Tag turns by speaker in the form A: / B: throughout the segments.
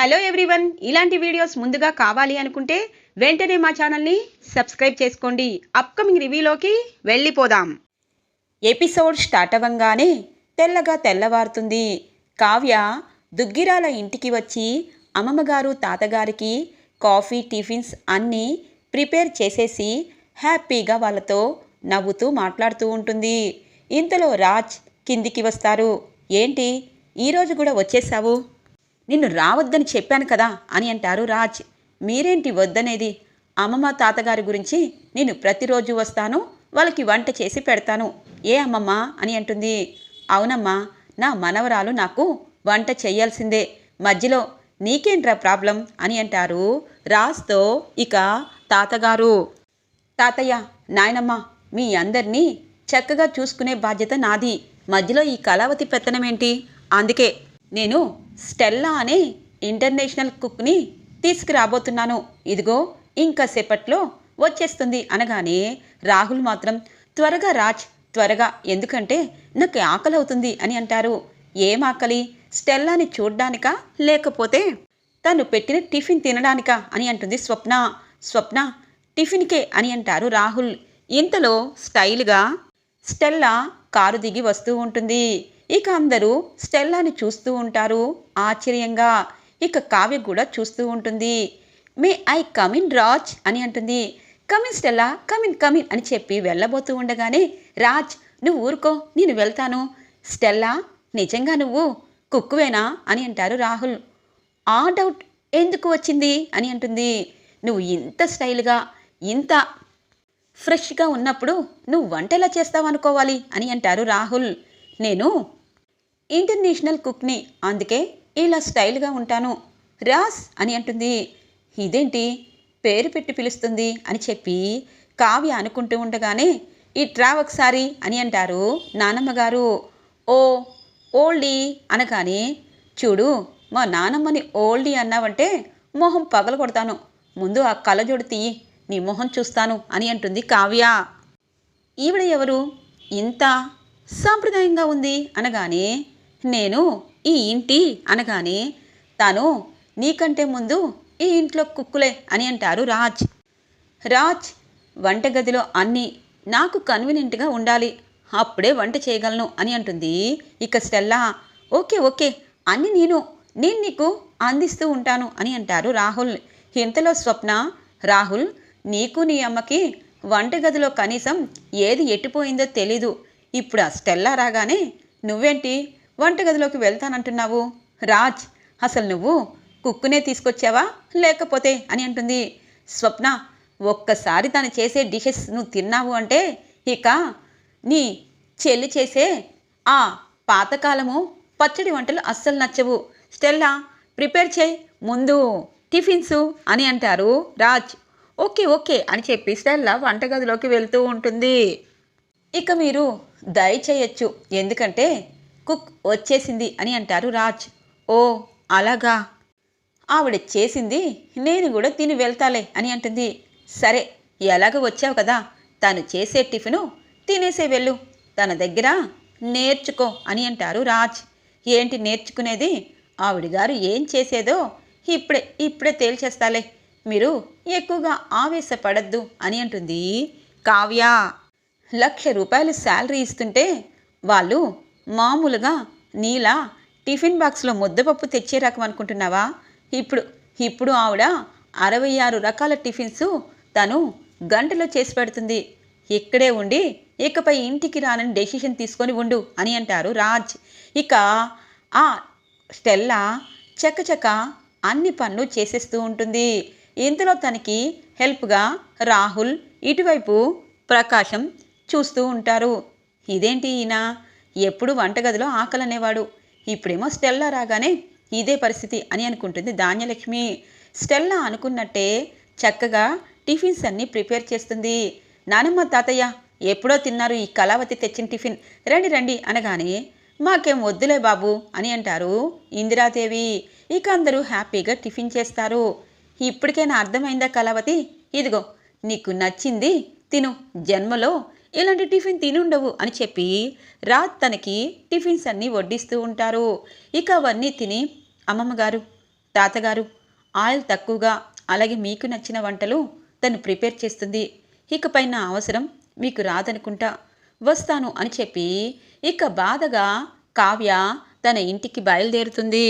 A: Hello everyone. ఇలాంటి videos ముందుగా కావాలి అనుకుంటే వెంటనే మా ఛానల్ని సబ్స్క్రైబ్ చేసుకోండి. అప్కమింగ్ రివ్యూలోకి వెళ్ళిపోదాం. ఎపిసోడ్ స్టార్ట్ అవ్వంగానే తెల్లగా తెల్లవారుతుంది. కావ్య దుగ్గిరాల ఇంటికి వచ్చి అమ్మమ్మగారు తాతగారికి కాఫీ టిఫిన్స్ అన్నీ ప్రిపేర్ చేసేసి హ్యాపీగా వాళ్ళతో నవ్వుతూ మాట్లాడుతూ ఉంటుంది. ఇంతలో రాజ్ కిందికి వస్తారు. ఏంటి? ఈరోజు కూడా వచ్చేసావు? నిన్ను రావద్దని చెప్పాను కదా అని అంటారు రాజ్. మీరేంటి వద్దనేది? అమ్మమ్మ తాతగారి గురించి నేను ప్రతిరోజు వస్తాను వాళ్ళకి వంట చేసి పెడతాను. ఏ అమ్మమ్మ? అని అంటుంది. అవునమ్మా నా మనవరాలు నాకు వంట చేయాల్సిందే. మధ్యలో నీకేంట్రా ప్రాబ్లం? అని అంటారు రాజ్తో ఇక తాతగారు. తాతయ్య నాయనమ్మ మీ అందరినీ చక్కగా చూసుకునే బాధ్యత నాది. మధ్యలో ఈ కళావతి పెత్తనమేంటి? అందుకే నేను స్టెల్లా అనే ఇంటర్నేషనల్ కుక్ని తీసుకురాబోతున్నాను. ఇదిగో ఇంకా సేపట్లో వచ్చేస్తుంది అనగానే రాహుల్ మాత్రం త్వరగా రాజ్ త్వరగా ఎందుకంటే నాకు ఆకలి అవుతుంది అని అంటారు. ఏం ఆకలి? స్టెల్లాని చూడ్డానికా? లేకపోతే తను పెట్టిన టిఫిన్ తినడానికా? అని అంటుంది స్వప్న. స్వప్న టిఫిన్కే అని అంటారు రాహుల్. ఇంతలో స్టైల్గా స్టెల్లా కారు దిగి వస్తూ ఉంటుంది. ఇక అందరూ స్టెల్లాని చూస్తూ ఉంటారు. ఆశ్చర్యంగా ఇక కావ్య కూడా చూస్తూ ఉంటుంది. మే ఐ కమిన్ రాజ్ అని అంటుంది. కమిన్ స్టెల్లా కమిన్ కమిన్ అని చెప్పి వెళ్ళబోతూ ఉండగానే రాజ్ నువ్వు ఊరుకో నేను వెళ్తాను. స్టెల్లా నిజంగా నువ్వు కుక్కువేనా? అని అంటారు రాహుల్. ఆ డౌట్ ఎందుకు వచ్చింది? అని అంటుంది. నువ్వు ఇంత స్టైల్గా ఇంత ఫ్రెష్గా ఉన్నప్పుడు నువ్వు వంట ఎలా చేస్తావు అనుకోవాలి అని అంటారు రాహుల్. నేను ఇంటర్నేషనల్ కుక్ని అందుకే ఇలా స్టైల్గా ఉంటాను. రాస్ అని అంటుంది. ఇదేంటి? పేరు పెట్టి పిలుస్తుంది అని చెప్పి కావ్య అనుకుంటూ ఉండగానే ఈ ట్రా ఒకసారి అని అంటారు నానమ్మ గారు. ఓ ఓల్డీ అనగానే చూడు మా నానమ్మని ఓల్డీ అన్నావంటే మొహం పగల కొడతాను ముందు ఆ కళ్ళజోడు తీయి నీ మొహం చూస్తాను అని అంటుంది కావ్య. ఈవిడ ఎవరు? ఇంత సాంప్రదాయంగా ఉంది అనగానే నేను ఈ ఇంటి అనగానే తాను నీకంటే ముందు ఈ ఇంట్లో కుక్కులే అని అంటారు రాజ్. రాజ్ వంటగదిలో అన్నీ నాకు కన్వీనియంట్గా ఉండాలి. అప్పుడే వంట చేయగలను అని అంటుంది. ఇక స్టెల్లా ఓకే ఓకే అన్ని నేను నేను నీకు అందిస్తూ ఉంటాను అని అంటారు రాహుల్. ఇంతలో స్వప్న రాహుల్ నీకు నీ అమ్మకి వంటగదిలో కనీసం ఏది ఎట్టిపోయిందో తెలీదు. ఇప్పుడు ఆ స్టెల్లా రాగానే నువ్వేంటి? వంటగదిలోకి వెళ్తానంటున్నావు? రాజ్ అసలు నువ్వు కుక్కునే తీసుకొచ్చావా? లేకపోతే అని అంటుంది. స్వప్న ఒక్కసారి తను చేసే డిషెస్ నువ్వు తిన్నావు అంటే ఇక నీ చెల్లి చేసే ఆ పాతకాలము పచ్చడి వంటలు అస్సలు నచ్చవు. స్టెల్లా ప్రిపేర్ చేయి ముందు టిఫిన్సు అని అంటారు రాజ్. ఓకే ఓకే అని చెప్పి స్టెల్లా వంటగదిలోకి వెళ్తూ ఉంటుంది. ఇక మీరు దయచేయచ్చు ఎందుకంటే కుక్ వచ్చేసింది అని అంటారు రాజ్. ఓ అలాగా? ఆవిడ చేసింది నేను కూడా తిని వెళ్తాలే అని అంటుంది. సరే ఎలాగ వచ్చావు కదా. తను చేసే టిఫిను తినేసే వెళ్ళు. తన దగ్గర నేర్చుకో అని అంటారు రాజ్. ఏంటి నేర్చుకునేది? ఆవిడ గారు ఏం చేసేదో ఇప్పుడే ఇప్పుడే తేల్చేస్తాలే. మీరు ఎక్కువగా ఆవేశపడద్దు అని అంటుంది కావ్య. లక్ష రూపాయలు శాలరీ ఇస్తుంటే వాళ్ళు మామూలుగా నీలా టిఫిన్ బాక్స్లో ముద్దపప్పు తెచ్చే రకం అనుకుంటున్నావా? ఇప్పుడు ఇప్పుడు ఆవిడ అరవై ఆరు రకాల టిఫిన్స్ తను గంటలో చేసి పెడుతుంది. ఇక్కడే ఉండి ఇకపై ఇంటికి రానని డెసిషన్ తీసుకొని ఉండు అని అంటారు రాజ్. ఇక ఆ స్టెల్లా చకచక అన్ని పనులు చేసేస్తూ ఉంటుంది. ఇంతలో తనకి హెల్ప్గా రాహుల్ ఇటువైపు ప్రకాశం చూస్తూ ఉంటారు. ఇదేంటి ఈయన? ఎప్పుడు వంటగదిలో ఆకలనేవాడు. ఇప్పుడేమో స్టెల్లా రాగానే ఇదే పరిస్థితి అని అనుకుంటుంది ధాన్యలక్ష్మి. స్టెల్లా అనుకున్నట్టే చక్కగా టిఫిన్స్ అన్నీ ప్రిపేర్ చేస్తుంది. నానమ్మ తాతయ్య ఎప్పుడో తిన్నారు ఈ కళావతి తెచ్చిన టిఫిన్. రండి రండి అనగానే మాకేం వద్దులే బాబు అని అంటారు ఇందిరాదేవి. ఇక అందరూ హ్యాపీగా టిఫిన్ చేస్తారు. ఇప్పటికైనా అర్థమైందా కళావతి? ఇదిగో నీకు నచ్చింది తిను. జన్మలో ఇలాంటి టిఫిన్ తినుండవు అని చెప్పి రాత్ తనకి టిఫిన్స్ అన్నీ వడ్డిస్తూ ఉంటారు. ఇక అవన్నీ తిని అమ్మమ్మగారు తాతగారు ఆయిల్ తక్కువగా అలాగే మీకు నచ్చిన వంటలు తను ప్రిపేర్ చేస్తుంది. ఇకపైన అవసరం మీకు రాదనుకుంటా వస్తాను అని చెప్పి ఇక బాధగా కావ్య తన ఇంటికి బయలుదేరుతుంది.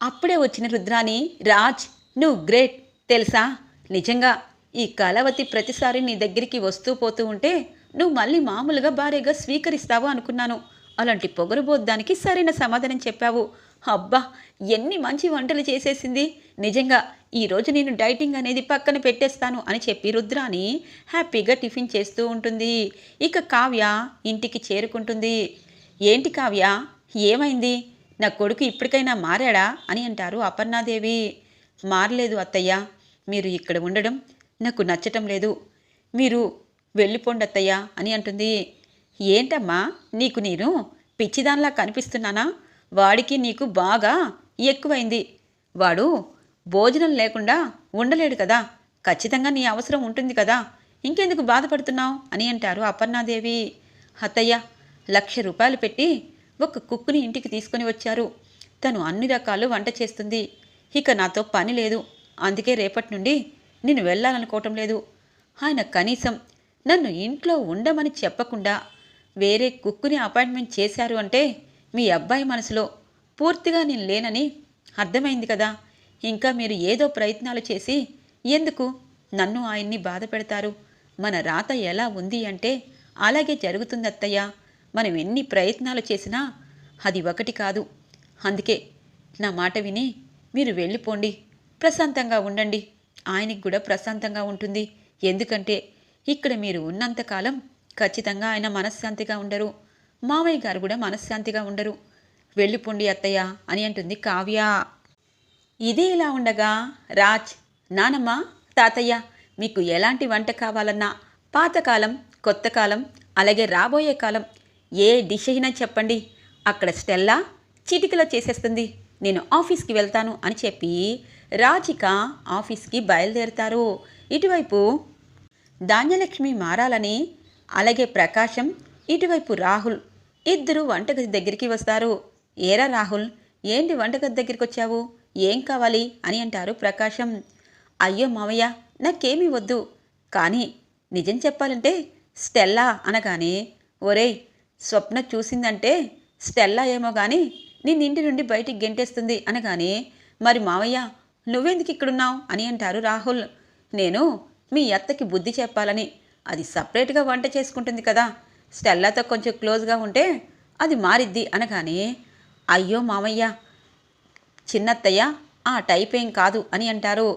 A: అప్పుడే వచ్చిన రుద్రాని రాజ్ నువ్వు గ్రేట్ తెలుసా? నిజంగా ఈ కళావతి ప్రతిసారి నీ దగ్గరికి వస్తూ పోతూ ఉంటే నువ్వు మళ్ళీ మామూలుగా భార్యగా స్వీకరిస్తావు అనుకున్నాను. అలాంటి పొగరుబోద్దానికి సరైన సమాధానం చెప్పావు. అబ్బా ఎన్ని మంచి వంటలు చేసేసింది. నిజంగా ఈరోజు నేను డైటింగ్ అనేది పక్కన పెట్టేస్తాను అని చెప్పి రుద్రాని హ్యాపీగా టిఫిన్ చేస్తూ ఉంటుంది. ఇక కావ్య ఇంటికి చేరుకుంటుంది. ఏంటి కావ్య? ఏమైంది? నా కొడుకు ఇప్పటికైనా మారాడా? అని అంటారు అపర్ణాదేవి. మారలేదు అత్తయ్య. మీరు ఇక్కడ ఉండడం నాకు నచ్చటం లేదు. మీరు వెళ్ళిపోండత్తయ్య అని అంటుంది. ఏంటమ్మా? నీకు నేను పిచ్చిదానిలా కనిపిస్తున్నానా? వాడికి నీకు బాగా ఎక్కువైంది. వాడు భోజనం లేకుండా ఉండలేడు కదా. ఖచ్చితంగా నీ అవసరం ఉంటుంది కదా. ఇంకెందుకు బాధపడుతున్నావు? అని అంటారు అపర్ణాదేవి. అత్తయ్య లక్ష రూపాయలు పెట్టి ఒక కుక్కుని ఇంటికి తీసుకొని వచ్చారు. తను అన్ని రకాలు వంట చేస్తుంది. ఇక నాతో పని లేదు. అందుకే రేపటి నుండి నేను వెళ్ళాలనుకోవటం లేదు. ఆయన కనీసం నన్ను ఇంట్లో ఉండమని చెప్పకుండా వేరే కుక్కుని అపాయింట్మెంట్ చేశారు అంటే మీ అబ్బాయి మనసులో పూర్తిగా నేను లేనని అర్థమైంది కదా. ఇంకా మీరు ఏదో ప్రయత్నాలు చేసి ఎందుకు నన్ను ఆయన్ని బాధ పెడతారు? మన రాత ఎలా ఉంది అంటే అలాగే జరుగుతుంది అత్తయ్య. మనం ఎన్ని ప్రయత్నాలు చేసినా అది ఒకటి కాదు. అందుకే నా మాట విని మీరు వెళ్ళిపోండి. ప్రశాంతంగా ఉండండి. ఆయనకి కూడా ప్రశాంతంగా ఉంటుంది. ఎందుకంటే ఇక్కడ మీరు ఉన్నంతకాలం ఖచ్చితంగా ఆయన మనశ్శాంతిగా ఉండరు. మామయ్య గారు కూడా మనశ్శాంతిగా ఉండరు. వెళ్ళిపోండి అత్తయ్య అని అంటుంది కావ్య. ఇది ఇలా ఉండగా రాజ్ నానమ్మ తాతయ్య మీకు ఎలాంటి వంట కావాలన్నా పాతకాలం కొత్త కాలం అలాగే రాబోయే కాలం ఏ డిష్ అయినా చెప్పండి. అక్కడ స్టెల్లా చిటికలో చేసేస్తుంది. నేను ఆఫీస్కి వెళ్తాను అని చెప్పి రాజిక ఆఫీస్కి బయలుదేరుతారు. ఇటువైపు ధాన్యలక్ష్మి మారాలని అలాగే ప్రకాశం ఇటువైపు రాహుల్. ఇద్దరు వంటగది దగ్గరికి వస్తారు. ఏరా రాహుల్ ఏంటి వంటగది దగ్గరికి వచ్చావు ఏం కావాలి అని అంటారు ప్రకాశం. అయ్యో మావయ్య నాకేమీ వద్దు. కానీ నిజం చెప్పాలంటే స్టెల్లా అనగానే ఒరేయ్ స్వప్న చూసిందంటే స్టెల్లా ఏమో కానీ నిన్నింటి నుండి బయటికి గెంటేస్తుంది అనగానే మరి మావయ్య నువ్వెందుకు ఇక్కడున్నావు అని అంటారు రాహుల్. నేను మీ అత్తకి బుద్ధి చెప్పాలని అది సపరేట్గా వంట చేసుకుంటుంది కదా. స్టెల్లాతో కొంచెం క్లోజ్గా ఉంటే అది మారిద్ది అనగానే అయ్యో మామయ్య చిన్నత్తయ్య ఆ టైప్ ఏం కాదు అని అంటారు.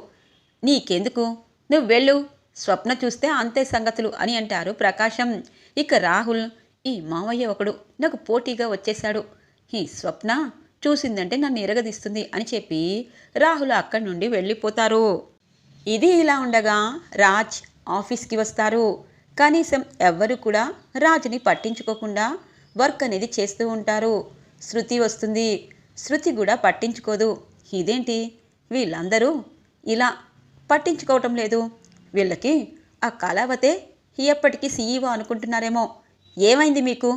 A: నీకెందుకు? నువ్వు వెళ్ళు స్వప్న చూస్తే అంతే సంగతులు అని అంటారు ప్రకాశం. ఇక రాహుల్ ఈ మామయ్య ఒకడు నాకు పోటీగా వచ్చేశాడు. ఈ స్వప్న చూసిందంటే నన్ను ఎరగదీస్తుంది అని చెప్పి రాహుల్ అక్కడి నుండి వెళ్ళిపోతారు. ఇది ఇలా ఉండగా రాజ్ ఆఫీస్కి వస్తారు. కనీసం ఎవ్వరు కూడా రాజుని పట్టించుకోకుండా వర్క్ అనేది చేస్తూ ఉంటారు. శృతి వస్తుంది. శృతి కూడా పట్టించుకోదు. ఇదేంటి? వీళ్ళందరూ ఇలా పట్టించుకోవటం లేదు. వీళ్ళకి ఆ కళావతే ఎప్పటికీ సీఈఓ అనుకుంటున్నారేమో. ఏమైంది మీకు?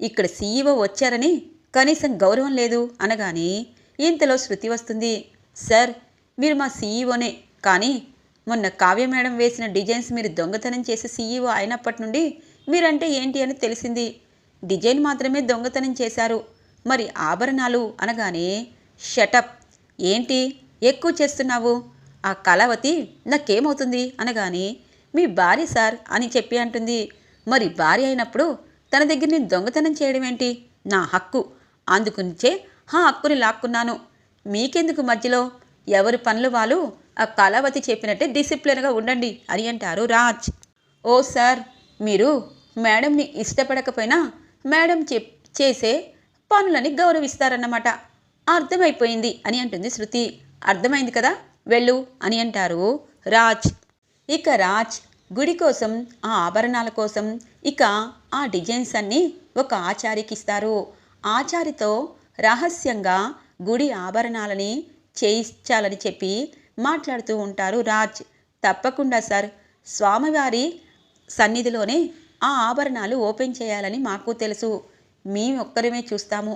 A: ఇక్కడ సీఈఓ వచ్చారని కనీసం గౌరవం లేదు అనగానే ఇంతలో శృతి వస్తుంది. సార్ మీరు మా సీఈఓనే కానీ మొన్న కావ్య మేడం వేసిన డిజైన్స్ మీరు దొంగతనం చేసి సీఈఓ అయినప్పటి నుండి మీరంటే ఏంటి అని తెలిసింది. డిజైన్ మాత్రమే దొంగతనం చేశారు. మరి ఆభరణాలు అనగానే షటప్ ఏంటి? ఎక్కువ చేస్తున్నావు? ఆ కళావతి నాకేమవుతుంది? అనగానే మీ భార్య సార్ అని చెప్పి అంటుంది. మరి భార్య అయినప్పుడు తన దగ్గర నేను దొంగతనం చేయడం ఏంటి? నా హక్కు. అందుకునిచే ఆ హక్కుని లాక్కున్నాను. మీకెందుకు మధ్యలో? ఎవరి పనులు వాళ్ళు ఆ కళావతి చెప్పినట్టే డిసిప్లిన్గా ఉండండి అని అంటారు రాజ్. ఓ సార్ మీరు మేడంని ఇష్టపడకపోయినా మేడం చెప్ చేసే పనులని గౌరవిస్తారన్నమాట. అర్థమైపోయింది అని అంటుంది శృతి. అర్థమైంది కదా? వెళ్ళు అని అంటారు రాజ్. ఇక రాజ్ గుడి కోసం ఆ ఆభరణాల కోసం ఇక ఆ డిజైన్స్ అన్నీ ఒక ఆచారికి ఇస్తారు. ఆచారితో రహస్యంగా గుడి ఆభరణాలని చేయించాలని చెప్పి మాట్లాడుతూ ఉంటారు రాజ్. తప్పకుండా సార్. స్వామివారి సన్నిధిలోనే ఆ ఆభరణాలు ఓపెన్ చేయాలని మాకు తెలుసు. మేము ఒక్కరమే చూస్తాము.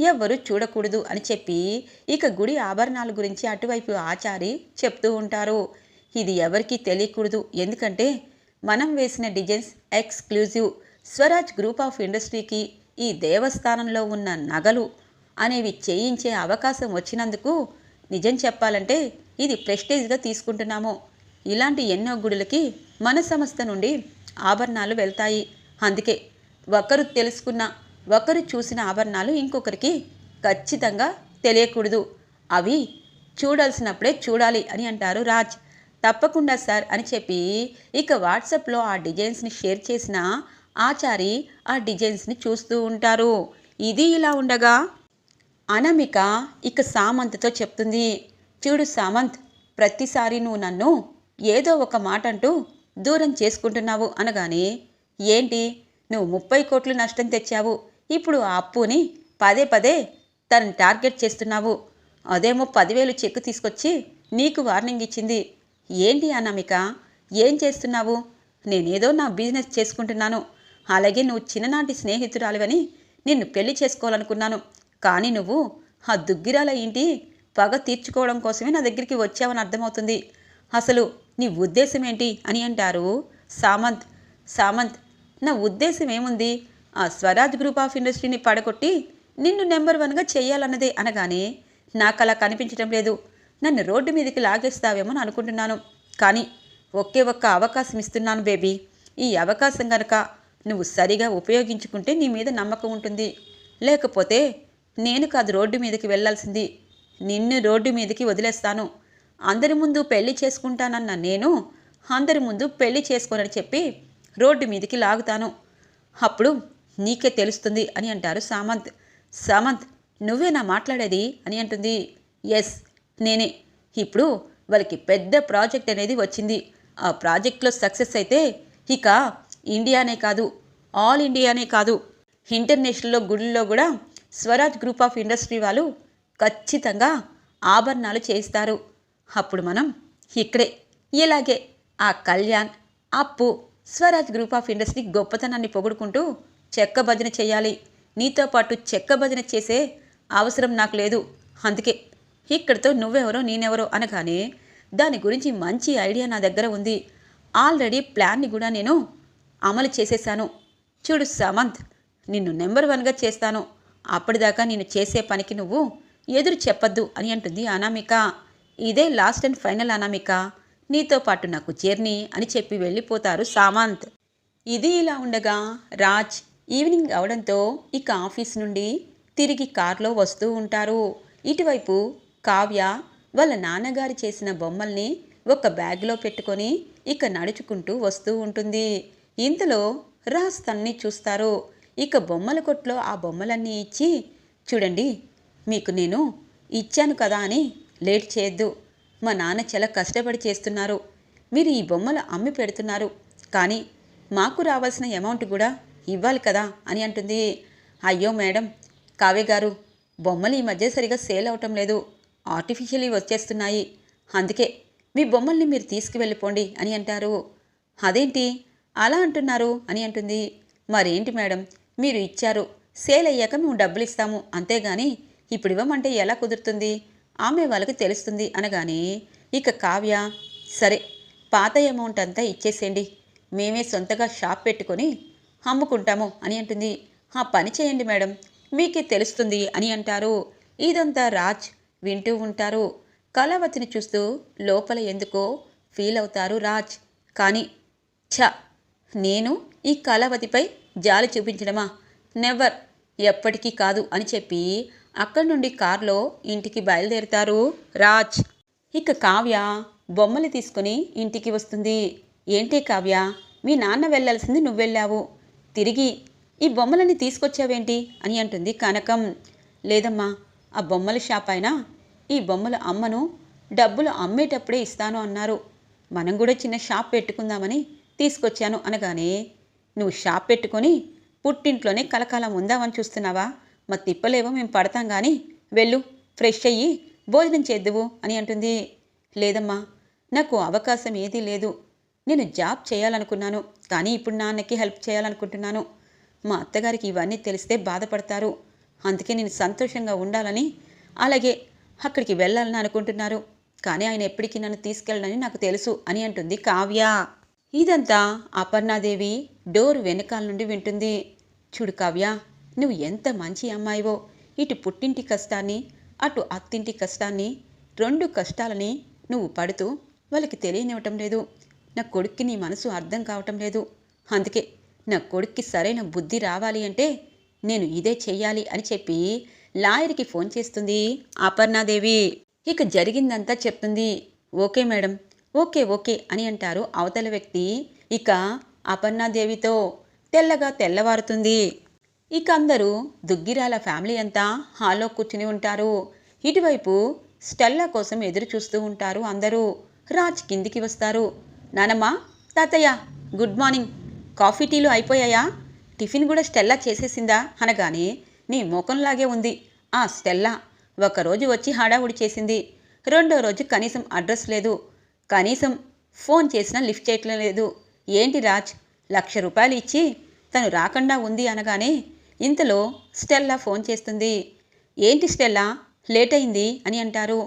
A: ఎవ్వరూ చూడకూడదు అని చెప్పి ఇక గుడి ఆభరణాల గురించి అటువైపు ఆచారి చెప్తూ ఉంటారు. ఇది ఎవరికీ తెలియకూడదు. ఎందుకంటే మనం వేసిన designs exclusive. Swaraj group of ఇండస్ట్రీకి ఈ దేవస్థానంలో ఉన్న నగలు అనేవి చేయించే అవకాశం వచ్చినందుకు నిజం చెప్పాలంటే ఇది ప్రెస్టేజ్గా తీసుకుంటున్నాము. ఇలాంటి ఎన్నో గుడులకి మన సంస్థ నుండి ఆభరణాలు వెళ్తాయి. అందుకే ఒకరు తెలుసుకున్న ఒకరు చూసిన ఆభరణాలు ఇంకొకరికి ఖచ్చితంగా తెలియకూడదు. అవి చూడాల్సినప్పుడే చూడాలి అని అంటారు రాజ్. తప్పకుండా సార్ అని చెప్పి ఇక వాట్సాప్లో ఆ డిజైన్స్ని షేర్ చేసిన ఆచారి ఆ డిజైన్స్ని చూస్తూ ఉంటారు. ఇది ఇలా ఉండగా అనామిక ఇక సామంత్తో చెప్తుంది చూడు సామంత్ ప్రతిసారి నువ్వు నన్ను ఏదో ఒక మాట అంటూ దూరం చేసుకుంటున్నావు అనగానే ఏంటి? నువ్వు ముప్పై కోట్లు నష్టం తెచ్చావు. ఇప్పుడు ఆ అప్పుని పదే పదే తను టార్గెట్ చేస్తున్నావు. అదేమో పదివేలు చెక్కు తీసుకొచ్చి నీకు వార్నింగ్ ఇచ్చింది. ఏంటి అనామిక? ఏం చేస్తున్నావు? నేనేదో నా బిజినెస్ చేసుకుంటున్నాను. అలాగే నువ్వు చిన్ననాటి స్నేహితురాలువని నిన్ను పెళ్ళి చేసుకోవాలనుకున్నాను. కానీ నువ్వు ఆ దుగ్గిరాల ఇంటి పగ తీర్చుకోవడం కోసమే నా దగ్గరికి వచ్చావని అర్థమవుతుంది. అసలు నీ ఉద్దేశం ఏంటి? అని అంటారు సామంత్. సామంత్ నా ఉద్దేశం ఏముంది? ఆ స్వరాజ్ గ్రూప్ ఆఫ్ ఇండస్ట్రీని పడగొట్టి నిన్ను నెంబర్ వన్గా చేయాలన్నదే అనగానే నాకు అలా కనిపించడం లేదు. నన్ను రోడ్డు మీదకి లాగేస్తావేమో అని అనుకుంటున్నాను. కానీ ఒకే ఒక్క అవకాశం ఇస్తున్నాను బేబీ. ఈ అవకాశం కనుక నువ్వు సరిగా ఉపయోగించుకుంటే నీ మీద నమ్మకం ఉంటుంది. లేకపోతే నేను కాదు రోడ్డు మీదకి వెళ్ళాల్సింది. నిన్ను రోడ్డు మీదకి వదిలేస్తాను. అందరి ముందు పెళ్ళి చేసుకుంటానన్న నేను అందరి ముందు పెళ్ళి చేసుకోనని చెప్పి రోడ్డు మీదకి లాగుతాను. అప్పుడు నీకే తెలుస్తుంది అని అంటారు సామంత్. సామంత్ నువ్వేనా మాట్లాడేది అని అంటుంది. ఎస్ నేనే. ఇప్పుడు వాళ్ళకి పెద్ద ప్రాజెక్ట్ అనేది వచ్చింది. ఆ ప్రాజెక్ట్లో సక్సెస్ అయితే ఇక ఇండియానే కాదు ఆల్ ఇండియానే కాదు. ఇంటర్నేషనల్లో గుడిలో కూడా స్వరాజ్ గ్రూప్ ఆఫ్ ఇండస్ట్రీ వాళ్ళు ఖచ్చితంగా ఆభరణాలు చేయిస్తారు. అప్పుడు మనం ఇక్కడే ఇలాగే ఆ కళ్యాణ్ అప్పు స్వరాజ్ గ్రూప్ ఆఫ్ ఇండస్ట్రీ గొప్పతనాన్ని పొగుడుకుంటూ చెక్క భజన చేయాలి. నీతో పాటు చెక్క భజన చేసే అవసరం నాకు లేదు. అందుకే ఇక్కడితో నువ్వెవరో నేనెవరో అనగానే దాని గురించి మంచి ఐడియా నా దగ్గర ఉంది. ఆల్రెడీ ప్లాన్ని కూడా నేను అమలు చేసేశాను చూడు సమంత్ నిన్ను నెంబర్ వన్గా చేస్తాను. అప్పటిదాకా నేను చేసే పనికి నువ్వు ఎదురు చెప్పద్దు అని అంటుంది అనామిక. ఇదే లాస్ట్ అండ్ ఫైనల్ అనామిక. నీతో పాటు నాకు జర్నీ అని చెప్పి వెళ్ళిపోతారు సామంత్. ఇది ఇలా ఉండగా రాజ్ ఈవినింగ్ అవడంతో ఇక ఆఫీస్ నుండి తిరిగి కారులో వస్తూ ఉంటారు. ఇటువైపు కావ్య వాళ్ళ నాన్నగారు చేసిన బొమ్మల్ని ఒక బ్యాగ్లో పెట్టుకొని ఇక నడుచుకుంటూ వస్తూ ఉంటుంది. ఇంతలో రాజ్ తన్ని చూస్తారు. ఇక బొమ్మల కొట్లో ఆ బొమ్మలన్నీ ఇచ్చి చూడండి మీకు నేను ఇచ్చాను కదా అని లేట్ చేయొద్దు. మా నాన్న చాలా కష్టపడి చేస్తున్నారు. మీరు ఈ బొమ్మలు అమ్మి పెడుతున్నారు. కానీ మాకు రావాల్సిన అమౌంట్ కూడా ఇవ్వాలి కదా అని అంటుంది. అయ్యో మేడం కావ్య గారు బొమ్మలు ఈ మధ్య సరిగా సేల్ అవటం లేదు. ఆర్టిఫిషియలీ వచ్చేస్తున్నాయి. అందుకే మీ బొమ్మల్ని మీరు తీసుకువెళ్ళిపోండి అని అంటారు. అదేంటి? అలా అంటున్నారు అని అంటుంది. మరేంటి మేడం? మీరు ఇచ్చారు. సేల్ అయ్యాక మేము డబ్బులు ఇస్తాము అంతేగాని ఇప్పుడు ఇవ్వమంటే ఎలా కుదురుతుంది? ఆమె వాళ్ళకి తెలుస్తుంది అనగానే ఇక కావ్య సరే పాత అమౌంట్ అంతా ఇచ్చేసేయండి. మేమే సొంతగా షాప్ పెట్టుకొని అమ్ముకుంటాము అని అంటుంది. ఆ పని చేయండి మేడం. మీకే తెలుస్తుంది అని అంటారు. ఇదంతా రాజ్ వింటూ ఉంటారు. కళావతిని చూస్తూ లోపల ఎందుకో ఫీల్ అవుతారు రాజ్. కానీ ఛ నేను ఈ కళావతిపై జాలి చూపించడమా? నెవర్. ఎప్పటికీ కాదు అని చెప్పి అక్కడి నుండి కారులో ఇంటికి బయలుదేరుతారు రాజ్. ఇక కావ్య బొమ్మలు తీసుకుని ఇంటికి వస్తుంది. ఏంటి కావ్య? మీ నాన్న వెళ్ళాల్సింది నువ్వు వెళ్ళావు. తిరిగి ఈ బొమ్మలని తీసుకొచ్చావేంటి అని అంటుంది కనకం. లేదమ్మా ఆ బొమ్మల షాప్ అయినా ఈ బొమ్మల అమ్మను డబ్బులు అమ్మేటప్పుడే ఇస్తాను అన్నారు. మనం కూడా చిన్న షాప్ పెట్టుకుందామని తీసుకొచ్చాను అనగానే నువ్వు షాప్ పెట్టుకొని పుట్టింట్లోనే కలకాలం ఉందామని చూస్తున్నావా? మా తిప్పలేవో మేము పడతాం కానీ వెళ్ళు ఫ్రెష్ అయ్యి భోజనం చేద్దువు అని అంటుంది. లేదమ్మా నాకు అవకాశం ఏదీ లేదు. నేను జాబ్ చేయాలనుకున్నాను కానీ ఇప్పుడు నాన్నకి హెల్ప్ చేయాలనుకుంటున్నాను. మా అత్తగారికి ఇవన్నీ తెలిస్తే బాధపడతారు. అందుకే నేను సంతోషంగా ఉండాలని అలాగే అక్కడికి వెళ్ళాలని అనుకుంటున్నారు. కానీ ఆయన ఎప్పటికీ నన్ను తీసుకెళ్ళనని నాకు తెలుసు అని అంటుంది కావ్య. ఇదంతా అపర్ణాదేవి డోర్ వెనకాల నుండి వింటుంది. చూడు కావ్య నువ్వు ఎంత మంచి అమ్మాయివో. ఇటు పుట్టింటి కష్టాన్ని అటు అత్తింటి కష్టాన్ని రెండు కష్టాలని నువ్వు పడుతూ వాళ్ళకి తెలియనివ్వటం లేదు. నా కొడుక్కి నీ మనసు అర్థం కావటం లేదు. అందుకే నా కొడుక్కి సరైన బుద్ధి రావాలి అంటే నేను ఇదే చెయ్యాలి అని చెప్పి లాయర్కి ఫోన్ చేస్తుంది అపర్ణాదేవి. ఇక జరిగిందంతా చెప్తుంది. Okay madam. ఓకే ఓకే అని అంటారు. అవతల వ్యక్తి ఇక అపర్ణాదేవితో తెల్లగా తెల్లవారుతుంది. ఇక అందరూ దుగ్గిరాల ఫ్యామిలీ అంతా హాల్లో కూర్చుని ఉంటారు. ఇటువైపు స్టెల్లా కోసం ఎదురు చూస్తూ ఉంటారు అందరూ. రాజ్ కిందికి వస్తారు. నానమ్మ తాతయ్య గుడ్ మార్నింగ్. కాఫీ టీలు అయిపోయాయా? టిఫిన్ కూడా స్టెల్లా చేసేసిందా? అనగానే నీ మోకంలాగే ఉంది. ఆ స్టెల్లా ఒకరోజు వచ్చి హడావుడి చేసింది. రెండో రోజు కనీసం అడ్రస్ లేదు. కనీసం ఫోన్ చేసినా లిఫ్ట్ చేయట్లేదు లేదు. ఏంటి రాజ్? లక్ష రూపాయలు ఇచ్చి తను రాకుండా ఉంది అనగానే ఇంతలో స్టెల్లా ఫోన్ చేస్తుంది. ఏంటి స్టెల్లా? లేట్ అయింది అని అంటారు.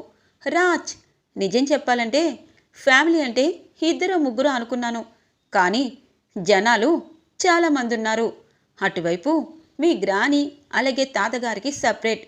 A: రాజ్ నిజం చెప్పాలంటే ఫ్యామిలీ అంటే ఇద్దరు ముగ్గురు అనుకున్నాను. కానీ జనాలు చాలామంది ఉన్నారు. అటువైపు మీ గ్రాని అలాగే తాతగారికి సపరేట్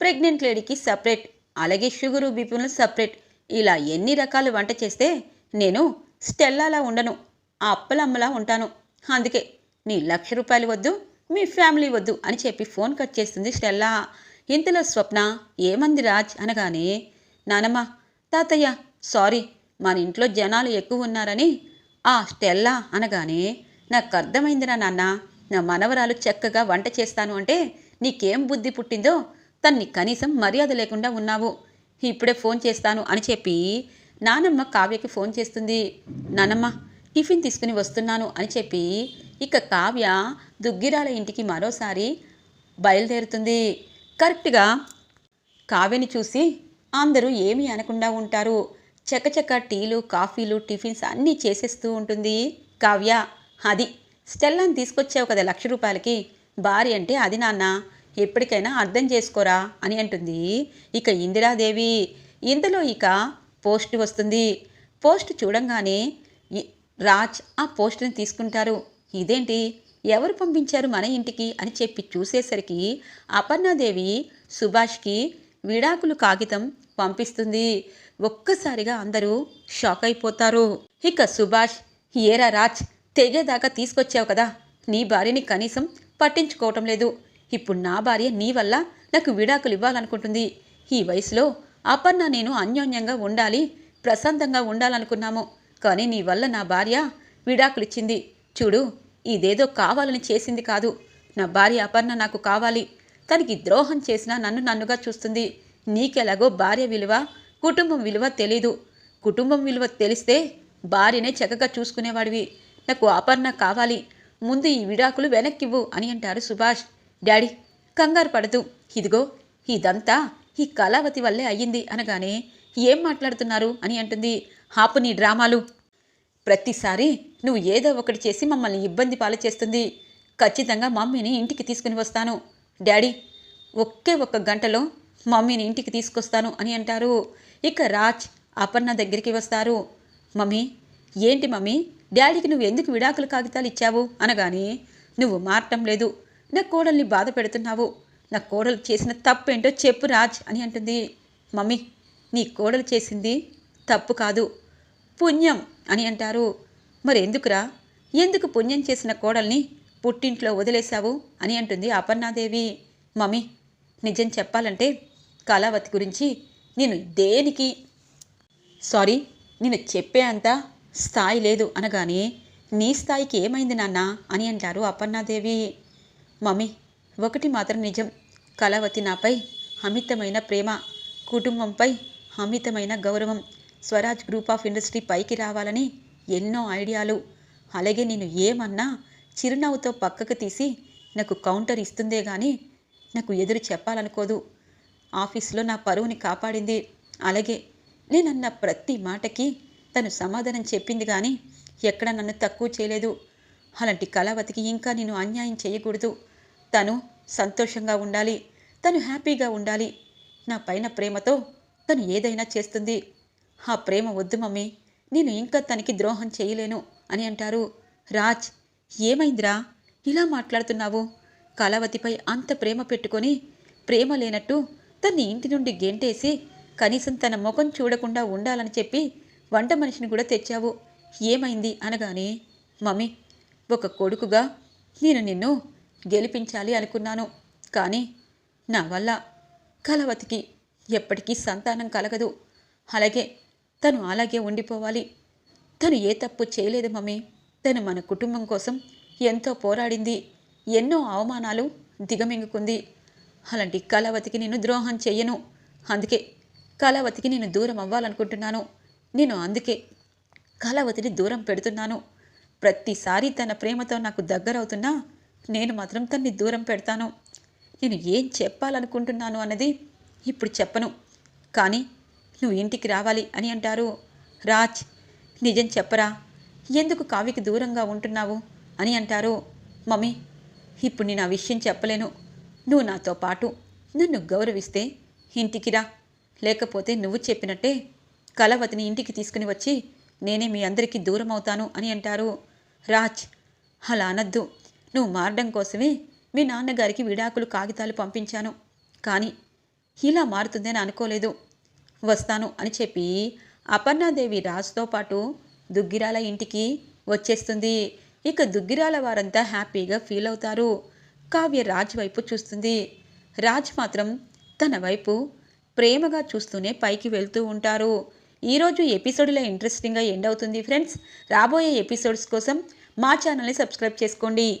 A: ప్రెగ్నెంట్ లేడీకి సపరేట్ అలాగే షుగరు బీపీలు సపరేట్ ఇలా ఎన్ని రకాలు వంట చేస్తే నేను స్టెల్లాలా ఉండను ఆ అప్పలమ్మలా ఉంటాను. అందుకే నీ లక్ష రూపాయలు వద్దు మీ ఫ్యామిలీ వద్దు అని చెప్పి ఫోన్ కట్ చేస్తుంది స్టెల్లా. ఇంతలో స్వప్న ఏమంది రాజ్? అనగానే నానమ్మ తాతయ్య సారీ మన ఇంట్లో జనాలు ఎక్కువ ఉన్నారని. ఆ స్టెల్లా అనగానే నాకు అర్థమైందిరా నాన్న నా మనవరాలు చక్కగా వంట చేస్తాను అంటే నీకేం బుద్ధి పుట్టిందో తన్ని కనీసం మర్యాద లేకుండా ఉన్నావు. ఇప్పుడే ఫోన్ చేస్తాను అని చెప్పి నానమ్మ కావ్యకి ఫోన్ చేస్తుంది. నానమ్మ టిఫిన్ తీసుకుని వస్తున్నాను అని చెప్పి ఇక కావ్య దుగ్గిరాల ఇంటికి మరోసారి బయలుదేరుతుంది. కరెక్ట్గా కావ్యని చూసి అందరూ ఏమీ అనకుండా ఉంటారు. చకచక టీలు కాఫీలు టిఫిన్స్ అన్నీ చేసేస్తూ ఉంటుంది కావ్య. అది స్టెల్లాని తీసుకొచ్చావు కదా లక్ష రూపాయలకి. భార్య అంటే అది నాన్న. ఎప్పటికైనా అర్థం చేసుకోరా అని అంటుంది. ఇక ఇందిరాదేవి ఇందులో ఇక పోస్ట్ వస్తుంది. పోస్ట్ చూడంగానే రాజ్ ఆ పోస్ట్ని తీసుకుంటారు. ఇదేంటి? ఎవరు పంపించారు మన ఇంటికి అని చెప్పి చూసేసరికి అపర్ణాదేవి సుభాష్కి విడాకులు కాగితం పంపిస్తుంది. ఒక్కసారిగా అందరూ షాక్ అయిపోతారు. ఇక సుభాష్ ఏరా రాజ్ తెగేదాకా తీసుకొచ్చావు కదా. నీ భార్యని కనీసం పట్టించుకోవటం లేదు. ఇప్పుడు నా భార్య నీ వల్ల నాకు విడాకులు ఇవ్వాలనుకుంటుంది. ఈ వయసులో అపర్ణ నేను అన్యోన్యంగా ఉండాలి ప్రశాంతంగా ఉండాలనుకున్నాము. కానీ నీ వల్ల నా భార్య విడాకులిచ్చింది. చూడు ఇదేదో కావాలని చేసింది కాదు. నా భార్య అపర్ణ నాకు కావాలి. తనకి ద్రోహం చేసినా నన్ను నన్నుగా చూస్తుంది. నీకెలాగో భార్య విలువ కుటుంబం విలువ తెలీదు. కుటుంబం విలువ తెలిస్తే భార్యనే చక్కగా చూసుకునేవాడివి. నాకు అపర్ణ కావాలి. ముందు ఈ విడాకులు వెనక్కివ్వు అని అంటారు సుభాష్. డాడీ కంగారు పడదు. ఇదిగో ఇదంతా ఈ కళావతి వల్లే అయ్యింది అనగానే ఏం మాట్లాడుతున్నారు అని అంటుంది హాపు నీ డ్రామాలు. ప్రతిసారి నువ్వు ఏదో ఒకటి చేసి మమ్మల్ని ఇబ్బంది పాలు చేస్తుంది. ఖచ్చితంగా మమ్మీని ఇంటికి తీసుకుని వస్తాను. డాడీ ఒకే ఒక్క గంటలో మమ్మీని ఇంటికి తీసుకొస్తాను అని అంటారు. ఇక రాజ్ అపర్ణ దగ్గరికి వస్తారు. మమ్మీ ఏంటి మమ్మీ? డాడీకి నువ్వు ఎందుకు విడాకుల కాగితాలు ఇచ్చావు? అనగానే నువ్వు మారటం లేదు. నా కోడల్ని బాధ పెడుతున్నావు. నా కోడలు చేసిన తప్పేంటో చెప్పు రాజ్ అని అంటుంది. మమ్మీ నీ కోడలు చేసింది తప్పు కాదు. పుణ్యం అని అంటారు. మరి ఎందుకురా ఎందుకు పుణ్యం చేసిన కోడల్ని పుట్టింట్లో వదిలేశావు అని అంటుంది అపర్ణాదేవి. మమ్మీ నిజం చెప్పాలంటే కళావతి గురించి నేను దేనికి? సారీ నేను చెప్పే అంత స్థాయి లేదు అనగానే నీ స్థాయికి ఏమైంది నాన్న అని అంటారు అపర్ణాదేవి. మమ్మీ ఒకటి మాత్రం నిజం. కళావతి నాపై అమితమైన ప్రేమ కుటుంబంపై అమితమైన గౌరవం. స్వరాజ్ గ్రూప్ ఆఫ్ ఇండస్ట్రీ పైకి రావాలని ఎన్నో ఐడియాలు. అలాగే నేను ఏమన్నా చిరునవ్వుతో పక్కకు తీసి నాకు కౌంటర్ ఇస్తుందే కానీ నాకు ఎదురు చెప్పాలనుకోదు. ఆఫీస్లో నా పరువుని కాపాడింది. అలాగే నేనన్న ప్రతి మాటకి తను సమాధానం చెప్పింది కానీ ఎక్కడ నన్ను తక్కువ చేయలేదు. అలాంటి కళావతికి ఇంకా నేను అన్యాయం చేయకూడదు. తను సంతోషంగా ఉండాలి తను హ్యాపీగా ఉండాలి. నా పైన ప్రేమతో తను ఏదైనా చేస్తుంది. ఆ ప్రేమ వద్దు మమ్మీ నేను ఇంకా తనకి ద్రోహం చేయలేను అని అంటారు. రాజ్ ఏమైందిరా? ఇలా మాట్లాడుతున్నావు? కళావతిపై అంత ప్రేమ పెట్టుకొని ప్రేమ లేనట్టు తన్ని ఇంటి నుండి గెంటేసి కనీసం తన ముఖం చూడకుండా ఉండాలని చెప్పి వంట మనిషిని కూడా తెచ్చావు. ఏమైంది అనగానే మమ్మీ ఒక కొడుకుగా నేను నిన్ను గెలిపించాలి అనుకున్నాను. కానీ నా వల్ల కలవతికి ఎప్పటికీ సంతానం కలగదు. అలాగే తను అలాగే ఉండిపోవాలి. తను ఏ తప్పు చేయలేదు మమ్మీ. తను మన కుటుంబం కోసం ఎంతో పోరాడింది. ఎన్నో అవమానాలు దిగమింగుకుంది. అలాంటి కళావతికి నేను ద్రోహం చెయ్యను. అందుకే కళావతికి నేను దూరం అవ్వాలనుకుంటున్నాను. నేను అందుకే కళావతిని దూరం పెడుతున్నాను. ప్రతిసారి తన ప్రేమతో నాకు దగ్గరవుతున్నా నేను మాత్రం తన్ని దూరం పెడతాను. నేను ఏం చెప్పాలనుకుంటున్నాను అన్నది ఇప్పుడు చెప్పను. కానీ నువ్వు ఇంటికి రావాలి అని అంటారు. రాజ్ నిజం చెప్పరా? ఎందుకు కావ్యకి దూరంగా ఉంటున్నావు అని అంటారు. మమ్మీ ఇప్పుడు నేను ఆ విషయం చెప్పలేను. నువ్వు నాతో పాటు నన్ను గౌరవిస్తే ఇంటికి రా. లేకపోతే నువ్వు చెప్పినట్టే కలవతిని ఇంటికి తీసుకుని వచ్చి నేనే మీ అందరికీ దూరం అవుతాను అని అంటారు. రాజ్ అలా అనద్దు. నువ్వు మారడం కోసమే మీ నాన్నగారికి విడాకులు కాగితాలు పంపించాను. కానీ ఇలా మారుతుందని అనుకోలేదు. వస్తాను అని చెప్పి అపర్ణాదేవి రాజుతో పాటు దుగ్గిరాల ఇంటికి వచ్చేస్తుంది. ఇక దుగ్గిరాల వారంతా హ్యాపీగా ఫీల్ అవుతారు. కావ్య రాజ్ వైపు చూస్తుంది. రాజ్ మాత్రం తన వైపు ప్రేమగా చూస్తూనే పైకి వెళ్తూ ఉంటారు. ఈరోజు ఎపిసోడ్లో ఇంట్రెస్టింగ్గా ఎండ్ అవుతుంది. ఫ్రెండ్స్ రాబోయే ఎపిసోడ్స్ కోసం మా ఛానల్ని సబ్స్క్రైబ్ చేసుకోండి.